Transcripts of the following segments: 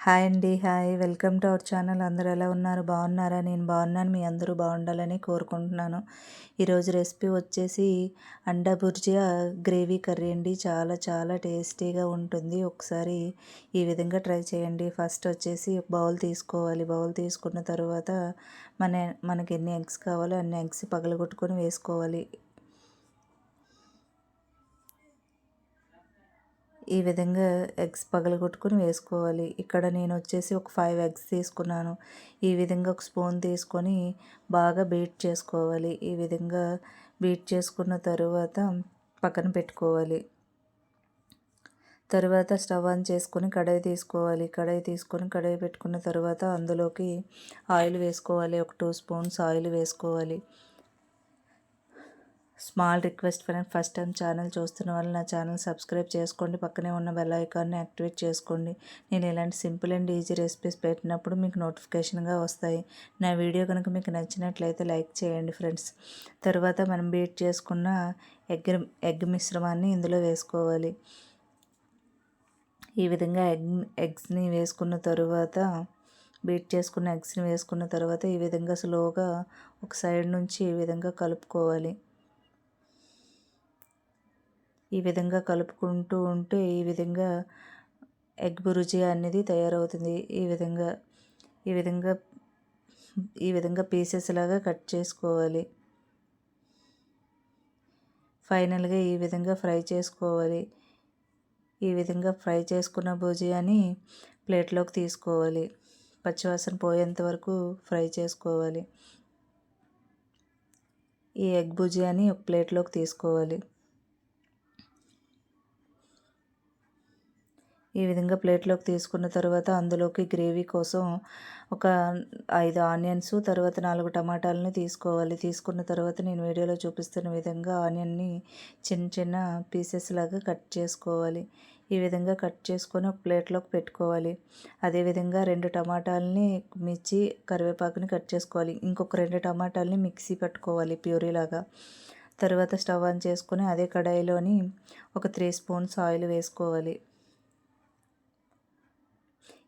Hi అండి hi. Welcome to our channel. అందరూ ఎలా ఉన్నారు? బాగున్నారా? నేను బాగున్నాను. మీ అందరూ బాగుండాలని కోరుకుంటున్నాను. ఈరోజు రెసిపీ వచ్చేసి అండా బుర్జియా గ్రేవీ కర్రీ అండి. చాలా చాలా టేస్టీగా ఉంటుంది. ఒకసారి ఈ విధంగా ట్రై చేయండి. ఫస్ట్ వచ్చేసి బౌల్ తీసుకోవాలి. బౌల్ తీసుకున్న తర్వాత మన మనకి ఎన్ని ఎగ్స్ కావాలో అన్ని ఎగ్స్ పగలగొట్టుకొని వేసుకోవాలి. ఈ విధంగా ఎగ్స్ పగలగొట్టుకుని వేసుకోవాలి. ఇక్కడ నేను వచ్చేసి ఒక ఫైవ్ ఎగ్స్ తీసుకున్నాను. ఈ విధంగా ఒక స్పూన్ తీసుకొని బాగా బీట్ చేసుకోవాలి. ఈ విధంగా బీట్ చేసుకున్న తరువాత పక్కన పెట్టుకోవాలి. తర్వాత స్టవ్ ఆన్ చేసుకొని కడాయి తీసుకోవాలి. కడాయి తీసుకొని కడాయి పెట్టుకున్న తర్వాత అందులోకి ఆయిల్ వేసుకోవాలి. ఒక టూ స్పూన్స్ ఆయిల్ వేసుకోవాలి. Small request friend first time channel చూస్తున్న వాళ్ళు నా ఛానల్ సబ్స్క్రైబ్ చేసుకోండి. పక్కనే ఉన్న బెల్ ఐకాన్ని యాక్టివేట్ చేసుకోండి. నేను ఇలాంటి సింపుల్ అండ్ ఈజీ రెసిపీస్ పెట్టినప్పుడు మీకు నోటిఫికేషన్గా వస్తాయి. నా వీడియో కనుక మీకు నచ్చినట్లయితే లైక్ చేయండి ఫ్రెండ్స్. తర్వాత మనం బీట్ చేసుకున్న ఎగ్ ఎగ్ మిశ్రమాన్ని ఇందులో వేసుకోవాలి. ఈ విధంగా ఎగ్ ఎగ్స్ని వేసుకున్న తరువాత బీట్ చేసుకున్న ఎగ్స్ని వేసుకున్న తర్వాత ఈ విధంగా స్లోగా ఒక సైడ్ నుంచి ఈ విధంగా కలుపుకోవాలి. ఈ విధంగా కలుపుకుంటూ ఉంటే ఈ విధంగా ఎగ్ బురుజీ అనేది తయారవుతుంది. ఈ విధంగా ఈ విధంగా ఈ విధంగా పీసెస్ లాగా కట్ చేసుకోవాలి. ఫైనల్గా ఈ విధంగా ఫ్రై చేసుకోవాలి. ఈ విధంగా ఫ్రై చేసుకున్న భుజియాని ప్లేట్లోకి తీసుకోవాలి. పచ్చివాసన పోయేంత వరకు ఫ్రై చేసుకోవాలి. ఈ ఎగ్ భుజియాని ఒక ప్లేట్లోకి తీసుకోవాలి. ఈ విధంగా ప్లేట్లోకి తీసుకున్న తర్వాత అందులోకి గ్రేవీ కోసం ఒక ఐదు ఆనియన్స్ తర్వాత నాలుగు టమాటాలని తీసుకోవాలి. తీసుకున్న తర్వాత నేను వీడియోలో చూపిస్తున్న విధంగా ఆనియన్ని చిన్న చిన్న పీసెస్ లాగా కట్ చేసుకోవాలి. ఈ విధంగా కట్ చేసుకొని ఒక ప్లేట్లోకి పెట్టుకోవాలి. అదేవిధంగా రెండు టమాటాలని మిర్చి కరివేపాకుని కట్ చేసుకోవాలి. ఇంకొక రెండు టమాటాలని మిక్సీ పట్టుకోవాలి ప్యూరీలాగా తర్వాత స్టవ్ ఆన్ చేసుకొని అదే కడాయిలోని ఒక త్రీ స్పూన్స్ ఆయిల్ వేసుకోవాలి.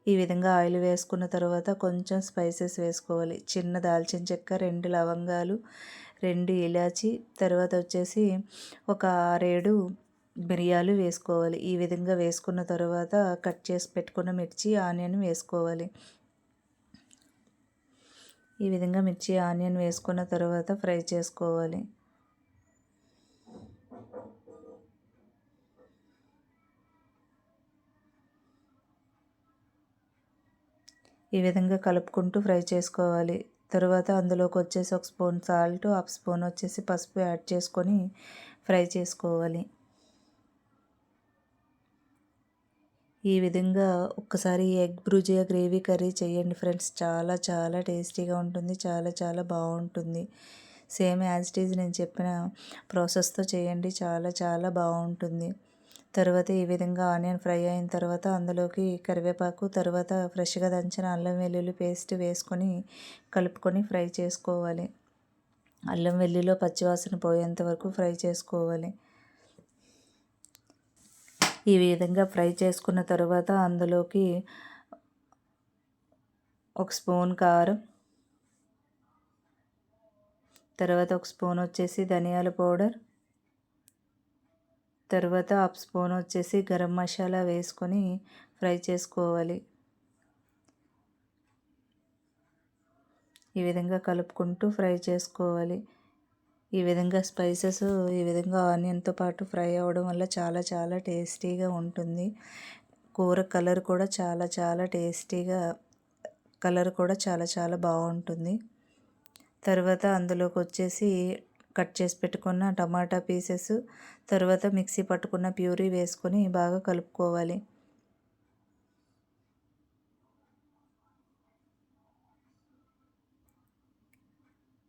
ఈ విధంగా ఆయిల్ వేసుకున్న తర్వాత కొంచెం స్పైసెస్ వేసుకోవాలి. చిన్న దాల్చిన చెక్క రెండు లవంగాలు రెండు ఇలాచి తర్వాత వచ్చేసి ఒక ఆరేడు మిరియాలు వేసుకోవాలి. ఈ విధంగా వేసుకున్న తర్వాత కట్ చేసి పెట్టుకున్న మిర్చి ఆనియన్ వేసుకోవాలి. ఈ విధంగా మిర్చి ఆనియన్ వేసుకున్న తర్వాత ఫ్రై చేసుకోవాలి. ఈ విధంగా కలుపుకుంటూ ఫ్రై చేసుకోవాలి. తర్వాత అందులోకి వచ్చేసి ఒక స్పూన్ సాల్ట్ హాఫ్ స్పూన్ వచ్చేసి పసుపు యాడ్ చేసుకొని ఫ్రై చేసుకోవాలి. ఈ విధంగా ఒక్కసారి ఎగ్ బ్రూజియా గ్రేవీ కర్రీ చేయండి ఫ్రెండ్స్. చాలా చాలా టేస్టీగా ఉంటుంది. చాలా చాలా బాగుంటుంది. సేమ్ యాజ్ ఇట్ ఈజ్ నేను చెప్పిన ప్రాసెస్తో చేయండి. చాలా చాలా బాగుంటుంది. తర్వాత ఈ విధంగా ఆనియన్ ఫ్రై అయిన తర్వాత అందులోకి కరివేపాకు తర్వాత ఫ్రెష్గా దంచిన అల్లం వెల్లుల్లి పేస్ట్ వేసుకొని కలుపుకొని ఫ్రై చేసుకోవాలి. అల్లం వెల్లుల్లిలో పచ్చివాసన పోయేంత వరకు ఫ్రై చేసుకోవాలి. ఈ విధంగా ఫ్రై చేసుకున్న తర్వాత అందులోకి ఒక స్పూన్ కారం తర్వాత ఒక స్పూన్ వచ్చేసి ధనియాల పౌడర్ తర్వాత హాఫ్ స్పూన్ వచ్చేసి గరం మసాలా వేసుకొని ఫ్రై చేసుకోవాలి. ఈ విధంగా కలుపుకుంటూ ఫ్రై చేసుకోవాలి. ఈ విధంగా స్పైసెస్ ఈ విధంగా ఆనియన్తో పాటు ఫ్రై అవ్వడం వల్ల చాలా చాలా టేస్టీగా ఉంటుంది. కూర కలర్ కూడా చాలా చాలా టేస్టీగా కలర్ కూడా చాలా చాలా బాగుంటుంది. తర్వాత అందులోకి వచ్చేసి కట్ చేసి పెట్టుకున్న టమాటా పీసెస్ తర్వాత మిక్సీ పట్టుకున్న ప్యూరీ వేసుకొని బాగా కలుపుకోవాలి.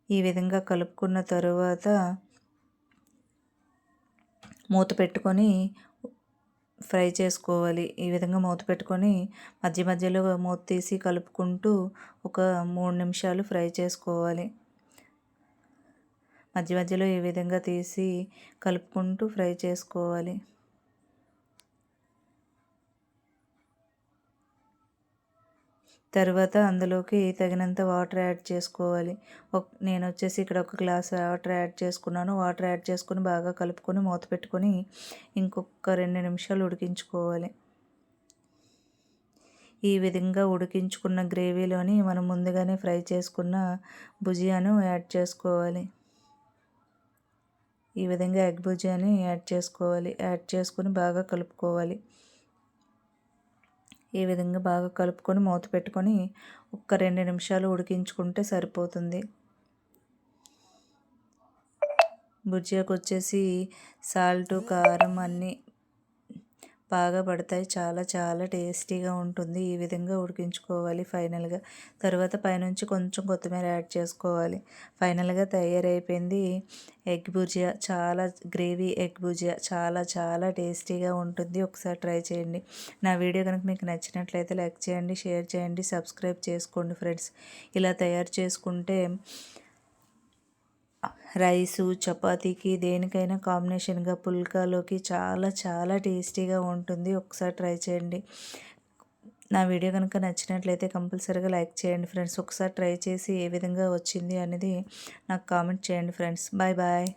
ఈ విధంగా కలుపుకున్న తరువాత మూత పెట్టుకొని ఫ్రై చేసుకోవాలి. ఈ విధంగా మూత పెట్టుకొని మధ్య మధ్యలో మూత తీసి కలుపుకుంటూ ఒక మూడు నిమిషాలు ఫ్రై చేసుకోవాలి. మధ్య మధ్యలో ఈ విధంగా తీసి కలుపుకుంటూ ఫ్రై చేసుకోవాలి. తర్వాత అందులోకి తగినంత వాటర్ యాడ్ చేసుకోవాలి. నేను వచ్చేసి ఇక్కడ ఒక గ్లాస్ వాటర్ యాడ్ చేసుకున్నాను. వాటర్ యాడ్ చేసుకొని బాగా కలుపుకొని మూత పెట్టుకొని ఇంకొక రెండు నిమిషాలు ఉడికించుకోవాలి. ఈ విధంగా ఉడికించుకున్న గ్రేవీలోని మనం ముందుగానే ఫ్రై చేసుకున్న భుజియాను యాడ్ చేసుకోవాలి. ఈ విధంగా ఎగ్ భుజియాని యాడ్ చేసుకోవాలి. యాడ్ చేసుకొని బాగా కలుపుకోవాలి. ఈ విధంగా బాగా కలుపుకొని మూత పెట్టుకొని ఒక్క రెండు నిమిషాలు ఉడికించుకుంటే సరిపోతుంది. భుజియాకు వచ్చేసి సాల్ట్ కారం అన్నీ బాగా పడతాయి. చాలా చాలా టేస్టీగా ఉంటుంది. ఈ విధంగా ఉడికించుకోవాలి ఫైనల్గా. తర్వాత పైనుంచి కొంచెం కొత్తిమీర యాడ్ చేసుకోవాలి. ఫైనల్గా తయారైపోయింది ఎగ్ భుజియా. చాలా గ్రేవీ ఎగ్ భుజియా. చాలా చాలా టేస్టీగా ఉంటుంది. ఒకసారి ట్రై చేయండి. నా వీడియో కనుక మీకు నచ్చినట్లయితే లైక్ చేయండి షేర్ చేయండి సబ్స్క్రైబ్ చేసుకోండి ఫ్రెండ్స్. ఇలా తయారు చేసుకుంటే రైసు చపాతీకి దేనికైనా కాంబినేషన్గా పుల్కాలోకి చాలా చాలా టేస్టీగా ఉంటుంది. ఒకసారి ట్రై చేయండి. నా వీడియో కనుక నచ్చినట్లయితే కంపల్సరీగా లైక్ చేయండి ఫ్రెండ్స్. ఒకసారి ట్రై చేసి ఏ విధంగా వచ్చింది అనేది నాకు కామెంట్ చేయండి ఫ్రెండ్స్. Bye bye.